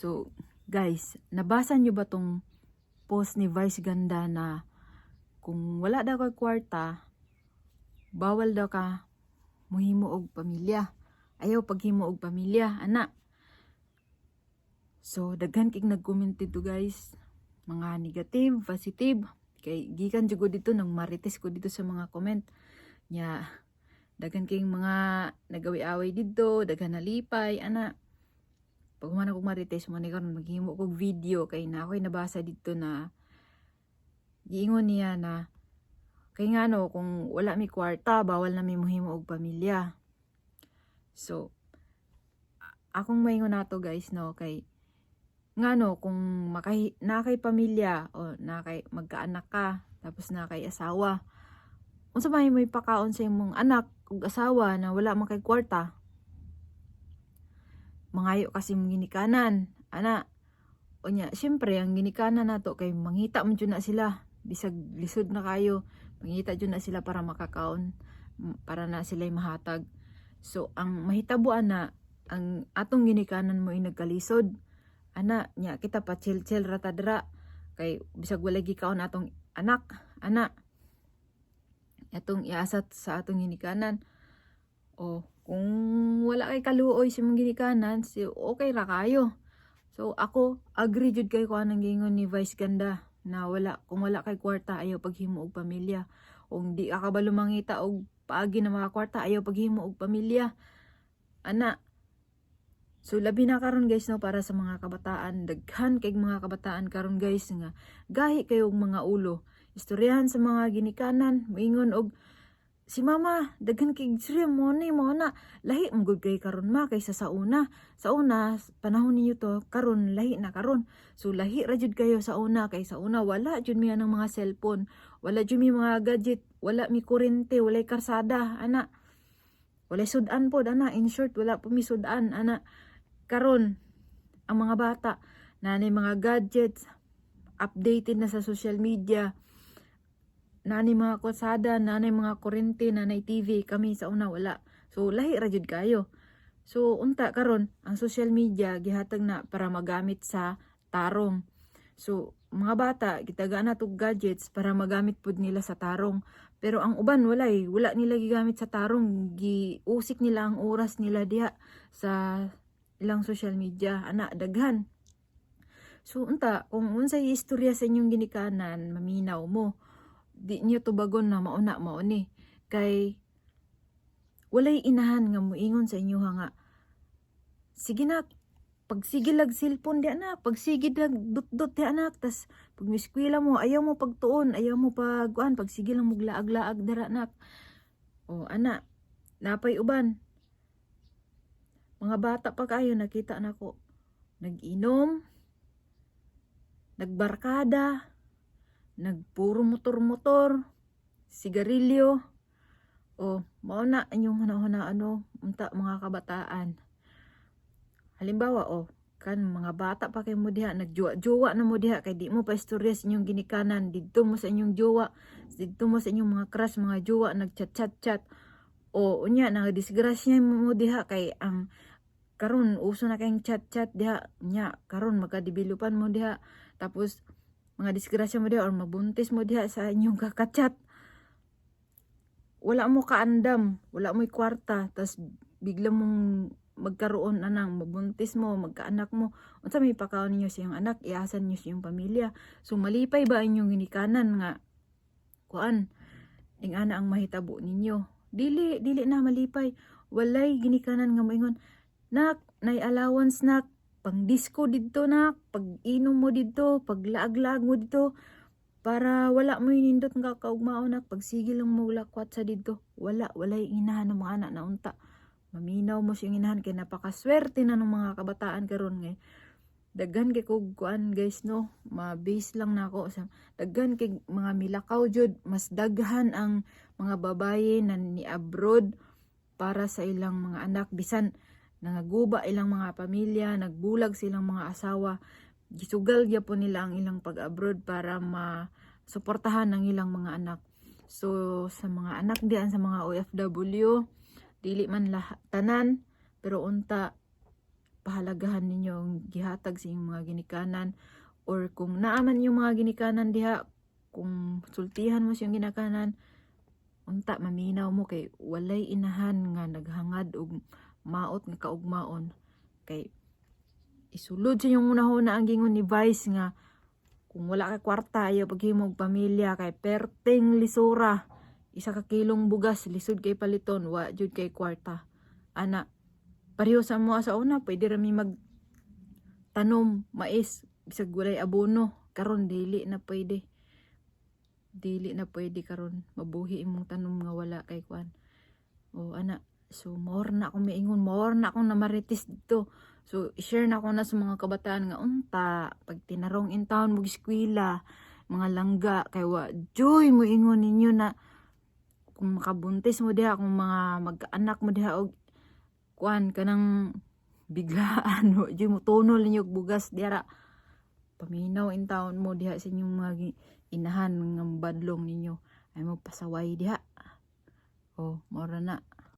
So, guys, nabasa nyo ba tong post ni Vice Ganda na kung wala daw kay kwarta, bawal daw ka muhimo og pamilya. Ayaw paghimo og pamilya, ana. So, daghan kig nag-comment dito guys. Mga negative, positive. Kay gikan jud ko dito nang marites ko dito sa mga comment. Nya, daghan kay mga nagawi-away dito, daghan nalipay, ana. Pag man ako marites mo ni karon maghimo kog video kay na ako'y nabasa dito na giingon niya na kay nga no kung wala mi kwarta bawal na mi mohimo og pamilya. So akong maingon nato guys no kay nga no kung makay na kay pamilya o na kay magkaanak ka tapos na kay asawa unsa may may pakaon sa imong anak ug asawa na wala man kay kwarta mangayo kasi mong ginikanan. Ana unya syempre ang ginikanan nato kay mangita man na sila. Bisag lisod na kayo mangita jud na sila para makakaon para na sila mahatag. So ang mahitabuan na ang atong ginikanan mo ay nagkalisod. Ana nya kita pa chill chill rata dira kay bisag wala gikaon atong anak. Ana atong iasat sa atong ginikanan o kung wala kay kaluoy sa mong ginikanan si okay ra kayo. So ako agree jud kay ko anang gingon ni Vice Ganda na wala kung wala kay kwarta ayaw paghimo og pamilya. Kung di ka kabalo mangita og paagi na mga kwarta ayaw paghimo og pamilya. Ana So labi na karon guys no para sa mga kabataan. Daghan kay mga kabataan karon guys nga gahi kayo og mga ulo. Istoryahan sa mga ginikanan moingon og si mama daghan kay sir mo ni mo na. Lahi mo gud kay karon ma kaysa sa una. Sa una panahon ninyo to karon lahi na karon. So lahi ra jud kayo sa una kay sa una wala jud mi ng mga cellphone. Wala jud mi mga gadget. Wala mi kuryente wala karsada ana. Wala sudan pod ana. In short wala po mi sudan ana. Karon ang mga bata na mga gadgets updated na sa social media nanay mga kusada, nanay mga kurente, nanay TV, kami sa una wala. So lahi ra jud kayo. So unta karon ang social media gihatag na para magamit sa tarong. So mga bata gitaga na tog gadgets para magamit pud nila sa tarong. Pero ang uban walay, wala nila gigamit sa tarong, giusik nila ang oras nila diha sa ilang social media, ana daghan. So unta kung unsay istorya sa inyong ginikanan, maminaw mo di niyo tubagon na mauna mao ni. Kay walay inahan nga moingon sa inyo nga sige na pagsigil lag cellphone di anak pagsigil lag dot-dot di anak tas pag miskwela mo ayaw mo pagtuon ayaw mo pag kuan pagsigil lang mo laag-laag dara anak o ana napay uban. Mga bata pa kayo nakita nako nag-inom nagbarkada nagpuro motor-motor, sigarilyo, o mao na inyong huna-huna ano, unta mga kabataan. Halimbawa, o, kan mga bata pa kay mo diha, nagjuwa-juwa na mo diha, kay di mo pa istorya sa inyong ginikanan, dito mo sa inyong juwa, dito mo sa inyong mga crush, mga juwa, nagchat-chat-chat, o unya, nagadisgrasya mo diha, kay ang karon uso na kayong chat-chat diha, nya, karon magkadibilupan mo diha, tapos, mga disgrasya mo diha or mabuntis mo diha sa inyong kakachat. Wala mo kaandam, wala mo kwarta, tas bigla mong magkaroon anang mabuntis mo, magkaanak mo. Unsa may pakaon ninyo sa iyong anak, iasan niyo sa iyong pamilya. So malipay ba inyong ginikanan nga kuan ing ana ang mahitabo ninyo. Dili dili na malipay. Walay ginikanan nga moingon, nak, nay allowance nak, pang disco dito na, pag inom mo dito, pag laag-laag mo dito, para wala mo inindot nga kaugmao na, pag sige lang mo lakwat sa dito, wala, wala yung inahan ng mga anak na unta. Maminaw mo siyang inahan, kaya napakaswerte na ng mga kabataan karon ngay. Daghan kay kog kuan guys no, ma-base lang na ako sa daghan kay mga milakaw jud, mas daghan ang mga babaye na ni abroad para sa ilang mga anak bisan nangaguba ilang mga pamilya, nagbulag silang mga asawa, gisugal gyud po nila ang ilang pag-abroad para masuportahan ang ilang mga anak. So sa mga anak diyan sa mga OFW, dili man lahat tanan pero unta pahalagahan ninyo ang gihatag sa inyong mga ginikanan or kung naaman yung mga ginikanan diha kung sultihan mo siyang ginikanan unta maminaw mo kay walay inahan nga naghangad og maot nga kaugmaon. Kay isulod sa inyong unahuna ang gingon ni Vice nga kung wala ka kwarta ayaw paghimog pamilya kay perting lisura. Isa ka kilong bugas lisod kay paliton wa jud kay kwarta. Ana pareho sa mo sa una pwede rami mag tanom mais bisag walay abono. Karon dili na pwede. Dili na pwede karon. Mabuhi imong tanom nga wala kay kwan. O ana so more na akong maingon more na akong namaritis dito. So share na ako na sa mga kabataan nga unta pag tinarong in town mo eskwela mga langga. Kay wa joy mo ingon ninyo na kung makabuntis mo diha kung mga mag-anak mo diha og kuan kanang biglaan mo joy mo tunol ninyo bugas diha paminaw in town mo diha sa inyong mga inahan ng badlong ninyo. Ay mo pasaway diha. Oh mora na